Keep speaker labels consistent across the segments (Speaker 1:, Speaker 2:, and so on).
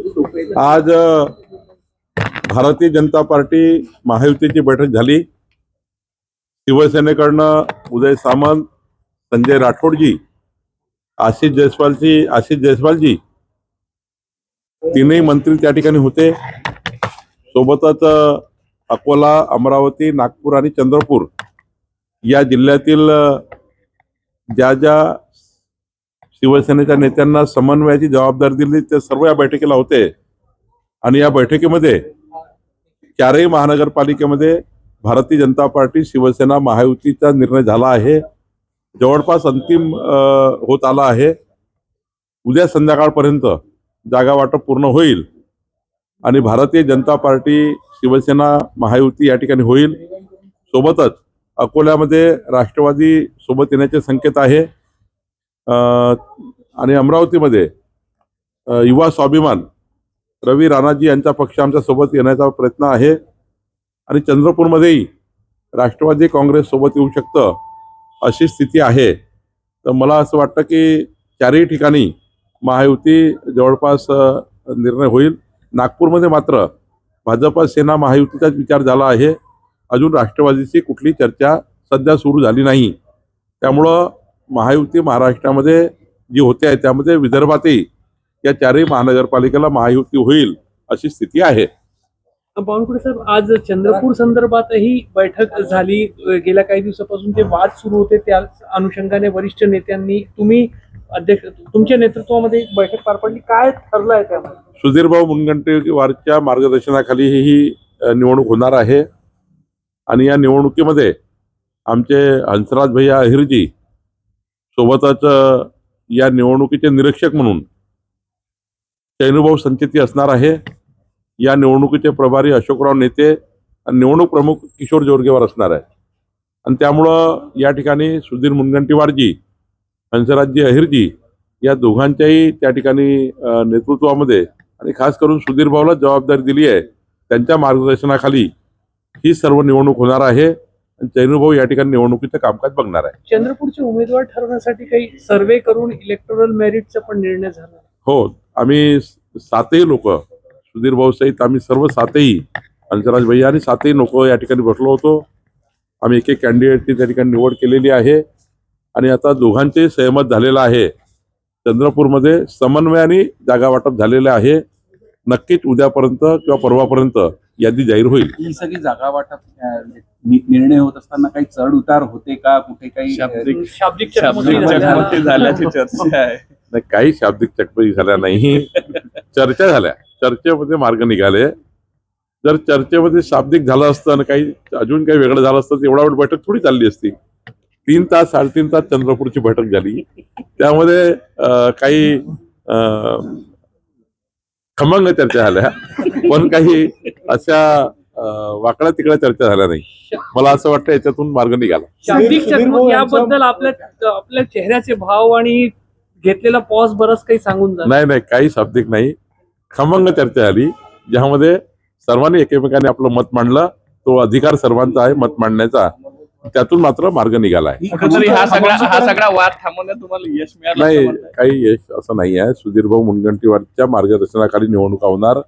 Speaker 1: आज भारतीय जनता पार्टी महायुतीची बैठक झाली. शिवसेनेकडनं उदय सामंत संजय राठोडजी आशिष जयस्वालजी आशिष जयस्वालजी तीनही मंत्री त्या ठिकाणी होते. सोबतच अकोला अमरावती नागपूर आणि चंद्रपूर या जिल्ह्यातील ज्या ज्या शिवसेनेच्या नेत्यांना समन्वयाची जबाबदारी दिली ते सर्व या बैठकीला होते. आणि या बैठकीमध्ये चारही महानगरपालिकेमध्ये भारतीय जनता पार्टी शिवसेना महायुतीचा निर्णय झाला आहे. जवळपास अंतिम होत आला आहे. उद्या संध्याकाळपर्यंत जागा वाटप पूर्ण होईल आणि भारतीय जनता पार्टी शिवसेना महायुती या ठिकाणी होईल. सोबतच अकोल्यामध्ये राष्ट्रवादी सोबत येण्याचे संकेत आहे. आणि अमरावतीमध्ये युवा स्वाभिमान रवी राणाजी यांचा पक्ष आमच्यासोबत येण्याचा प्रयत्न आहे. आणि चंद्रपूरमध्येही राष्ट्रवादी काँग्रेस सोबत येऊ शकतं अशी स्थिती आहे. तर मला असं वाटतं की चारही ठिकाणी महायुती जवळपास निर्णय होईल. नागपूरमध्ये मात्र भाजप सेना महायुतीचाच विचार झाला आहे. अजून राष्ट्रवादीची कुठली चर्चा सध्या सुरू झाली नाही. त्यामुळं महायुती महाराष्ट्रामध्ये जी होते आहे त्यामध्ये विदर्भातही या चारही महानगरपालिकेला महायुती होईल अशी स्थिती आहे.
Speaker 2: बावनकुळे साहेब आज चंद्रपूर संदर्भातही बैठक झाली. गेल्या काही दिवसापासून जे वाद सुरू होते त्या अनुषंगाने वरिष्ठ नेत्यांनी तुम्ही अध्यक्ष तुमच्या नेतृत्वामध्ये एक बैठक पार पडली. काय ठरलं आहे त्यामध्ये?
Speaker 1: सुधीरभाऊ मुनगंटीवारच्या मार्गदर्शनाखाली ही निवडणूक होणार आहे. आणि या निवडणुकीमध्ये आमचे हंसराज भैया अहिरजी सोबतच या निवडणुकीचे निरीक्षक म्हणून चैनुभाऊ संचेती असणार आहे. या निवडणुकीचे प्रभारी अशोकराव नेते आणि निवडणूक प्रमुख किशोर जोरगेवार असणार आहे. आणि त्यामुळं या ठिकाणी सुधीर मुनगंटीवारजी हंसराजजी अहिरजी या दोघांच्याही त्या ठिकाणी नेतृत्वामध्ये आणि खास करून सुधीर भाऊला जबाबदारी दिली आहे. त्यांच्या मार्गदर्शनाखाली ही सर्व निवडणूक होणार आहे. चैनुभाऊ या ठिकाणी निवडणुकीचं कामकाज बघणार आहे.
Speaker 2: चंद्रपूरचे उमेदवार ठरवण्यासाठी काही सर्वे करून इलेक्टोरल मेरिटचा पण निर्णय झाला.
Speaker 1: हो आम्ही सातही लोक सुधीर भाऊ सहित आम्ही सर्व सातही हंसराज भैया आणि सातही लोक या ठिकाणी बसलो होतो. आम्ही एक एक कॅन्डिडेटची त्या ठिकाणी निवड केलेली आहे. आणि आता दोघांचे सहमत झालेलं आहे. चंद्रपूरमध्ये समन्वयाने जागा वाटप झालेलं आहे. नक्कीच उद्यापर्यंत किंवा परवापर्यंत यादी जाहीर होईल.
Speaker 3: ही सगळी जागा वाटप अं, नि- निर्णय होत असताना काही चढ उतार होते का? कुठे काही
Speaker 2: शाब्दिक
Speaker 3: शाब्दिक
Speaker 2: चकमकी झाल्या.
Speaker 3: चकमकी झाल्याची चर्चा आहे.
Speaker 1: नाही काही शाब्दिक चकमकी झाल्या नाही. चर्चा झाल्या. चर्चेमध्ये मार्ग निघाले. जर चर्चेमध्ये शाब्दिक झालं असतं आणि काही अजून काही वेगळं झालं असतं तर एवढा वेळ बैठक थोडी चालली असती. तीन तास साडेतीन तास चंद्रपूरची बैठक झाली. त्यामध्ये अं, काही अं, खमंग चर्चा झाल्या. पण काही अशा वाकड्या तिकड्या चर्चा झाल्या नाही. मला असं वाटतं याच्यातून मार्ग निघाला.
Speaker 2: शाब्दिक
Speaker 4: सुधीर भाऊ
Speaker 2: चकमक
Speaker 4: यांचा-
Speaker 2: याबद्दल आपल्या आपल्या चेहऱ्याचे भाव आणि घेतलेला पॉज बरंच काही सांगून
Speaker 1: नाही नाही काही शाब्दिक नाही. खमंग चर्चा झाली ज्यामध्ये सर्वांनी एकमेकांनी आपलं मत मांडलं. तो अधिकार सर्वांचा आहे मत मांडण्याचा त्यातून मात्र मार्ग निघाला आहे.
Speaker 3: हा सगळा हा सगळा वाद थांबवण्यात तुम्हाला यश मिळालं
Speaker 1: नाही
Speaker 3: असं म्हणताय?
Speaker 1: काही यश असं नाही आहे. सुधीरभाऊ मुनगंटीवारच्या मार्गदर्शनाखाली निवडणुका होणार.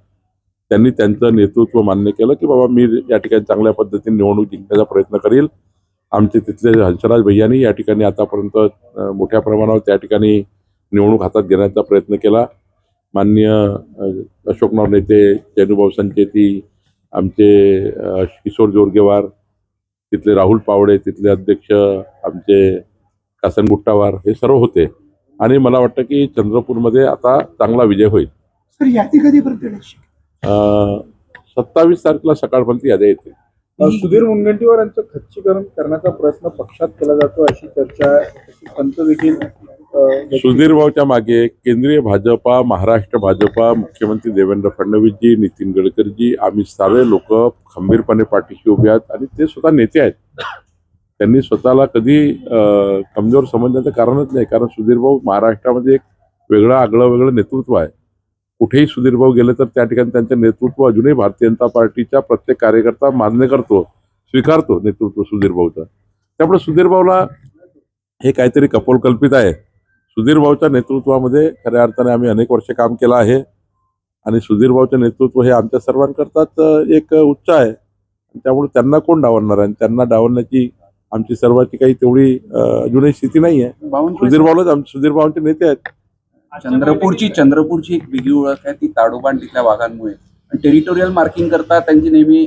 Speaker 1: त्यांनी त्यांचं नेतृत्व मान्य केलं की बाबा मी या ठिकाणी चांगल्या पद्धतीने निवडणूक जिंकण्याचा प्रयत्न करील. आमचे तिथले हंसराज भैयांनी या ठिकाणी आतापर्यंत अं, मोठ्या प्रमाणावर त्या ठिकाणी निवडणूक हातात घेण्याचा प्रयत्न केला. माननीय अं, अशोकराव नेते चेनुभाऊ संचेती आमचे अं, किशोर जोरगेवार तिथले राहुल पावडे तिथले अध्यक्ष आमचे कासन गुट्टावार हे सर्व होते. आणि मला वाटतं की चंद्रपूरमध्ये आता चांगला विजय होईल.
Speaker 4: सर यादी कधीपर्यंत?
Speaker 1: सत्तावीस तारखेला सकाळपर्यंत याद्या येते.
Speaker 5: सुधीर मुनगंटीवार यांचं खच्चीकरण करण्याचा प्रयत्न पक्षात केला जातो अशी चर्चा पंत देखील
Speaker 1: सुधीर भाऊच्या मागे केंद्रीय भाजपा महाराष्ट्र भाजपा मुख्यमंत्री देवेंद्र फडणवीसजी नितीन गडकरीजी आम्ही सारे लोक खंबीरपणे पाठीशी उभे आहेत आणि ते स्वतः नेते आहेत. त्यांनी स्वतःला कधी कमजोर समजण्याचं कारणच नाही कारण सुधीर भाऊ महाराष्ट्रामध्ये एक वेगळं आगळं वेगळं नेतृत्व आहे. कुठेही सुधीर भाऊ गेले तर त्या ठिकाणी त्यांचं नेतृत्व अजूनही भारतीय जनता पार्टीच्या प्रत्येक कार्यकर्ता मान्य करतो स्वीकारतो नेतृत्व सुधीर भाऊचं. त्यामुळे सुधीर भाऊला हे काहीतरी कपोलकल्पित आहे. सुधीर भाऊच्या नेतृत्वामध्ये खऱ्या अर्थाने आम्ही अनेक वर्ष काम केलं आहे. आणि सुधीर भाऊचे नेतृत्व हे आमच्या सर्वांकरताच एक उच्च आहे. त्यामुळे त्यांना कोण डावलणार आहे? आणि त्यांना डावलण्याची आमची सर्वांची काही तेवढी अजूनही स्थिती नाही आहे सुधीर भाऊलाच सुधीर भाऊंचे नेते आहेत.
Speaker 3: चंद्रपूरची चंद्रपूरची एक वेगळी ओळख आहे ती ताडोबाण तिथल्या वाघांमुळे टेरिटोरियल मार्किंग करता त्यांची नेहमी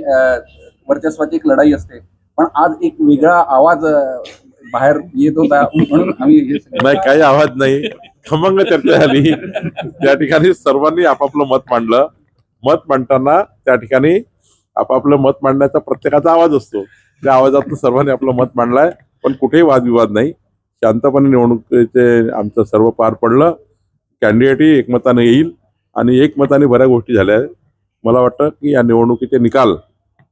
Speaker 3: वर्चस्वाची एक लढाई असते. पण आज एक वेगळा आवाज बाहेर येत होता म्हणून आम्ही हे सगळं-
Speaker 1: नाही काही आवाज नाही. खमंग चर्चा झाली. त्या ठिकाणी सर्वांनी आपापलं मत मांडलं. मत मांडताना त्या ठिकाणी आपापलं मत मांडण्याचा प्रत्येकाचा आवाज असतो. त्या आवाजातून सर्वांनी आपलं मत मांडलंय. पण कुठेही वादविवाद नाही. शांतपणे निवडणुकीचे आमचं सर्व पार पडलं. कॅन्डिडेटही एकमताने येईल आणि एकमताने बऱ्या गोष्टी झाल्या. आहेत मला वाटतं की या निवडणुकीचे निकाल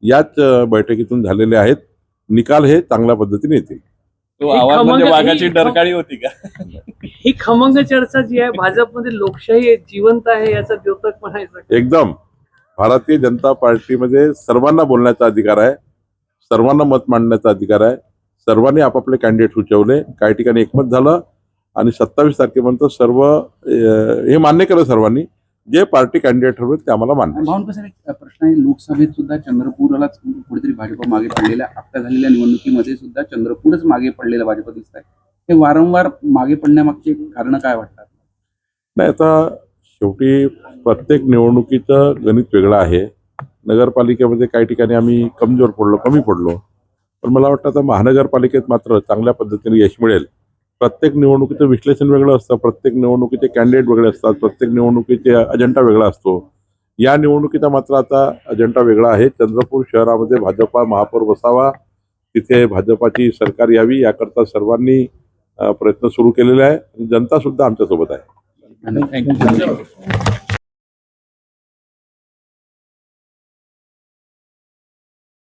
Speaker 1: याच अं, बैठकीतून झालेले आहेत. निकाल हे चांगल्या पद्धतीने येतील.
Speaker 6: तो
Speaker 2: ही
Speaker 6: आवाज म्हणजे
Speaker 2: खमंग-
Speaker 6: वाघाची डरकाळी होती का?
Speaker 2: ही खमंग चर्चा जी आहे भाजपमध्ये लोकशाही जिवंत आहे याचा द्योतक म्हणायचं
Speaker 1: एकदम. भारतीय जनता पार्टीमध्ये सर्वांना बोलण्याचा अधिकार आहे. सर्वांना मत मांडण्याचा अधिकार आहे. सर्वांनी आपापले कॅन्डिडेट सुचवले. काही ठिकाणी एकमत झालं आणि सत्तावीस तारखेपर्यंत सर्व हे मान्य केलं सर्वांनी. जे पार्टी कॅन्डिडेट ठरवले ते आम्हाला मान्य
Speaker 3: सर एक प्रश्न आहे लोकसभेत सुद्धा चंद्रपूरलाच कुठेतरी भाजप मागे पडलेल्या आता झालेल्या निवडणुकीमध्ये सुद्धा चंद्रपूरच मागे पडलेलं भाजप दिसत आहे हे वारंवार मागे पडण्यामागचे कारण काय वाटतात?
Speaker 1: नाही आता शेवटी प्रत्येक निवडणुकीचं गणित वेगळं आहे. नगरपालिकेमध्ये काही ठिकाणी आम्ही कमजोर पडलो कमी पडलो. पण मला वाटतं आता महानगरपालिकेत मात्र चांगल्या पद्धतीने यश मिळेल. प्रत्येक निवडणुकीचं विश्लेषण वेगळं असतं प्रत्येक निवडणुकीचे कॅन्डिडेट वेगळे असतात प्रत्येक निवडणुकीचे अजेंडा वेगळा असतो. या निवडणुकीचा मात्र आता अजेंडा वेगळा आहे. चंद्रपूर शहरामध्ये भाजपा महापौर बसावा तिथे भाजपाची सरकार यावी याकरता सर्वांनी प्रयत्न सुरू केलेले आहे आणि जनता सुद्धा आमच्यासोबत आहे.
Speaker 3: थँक्यू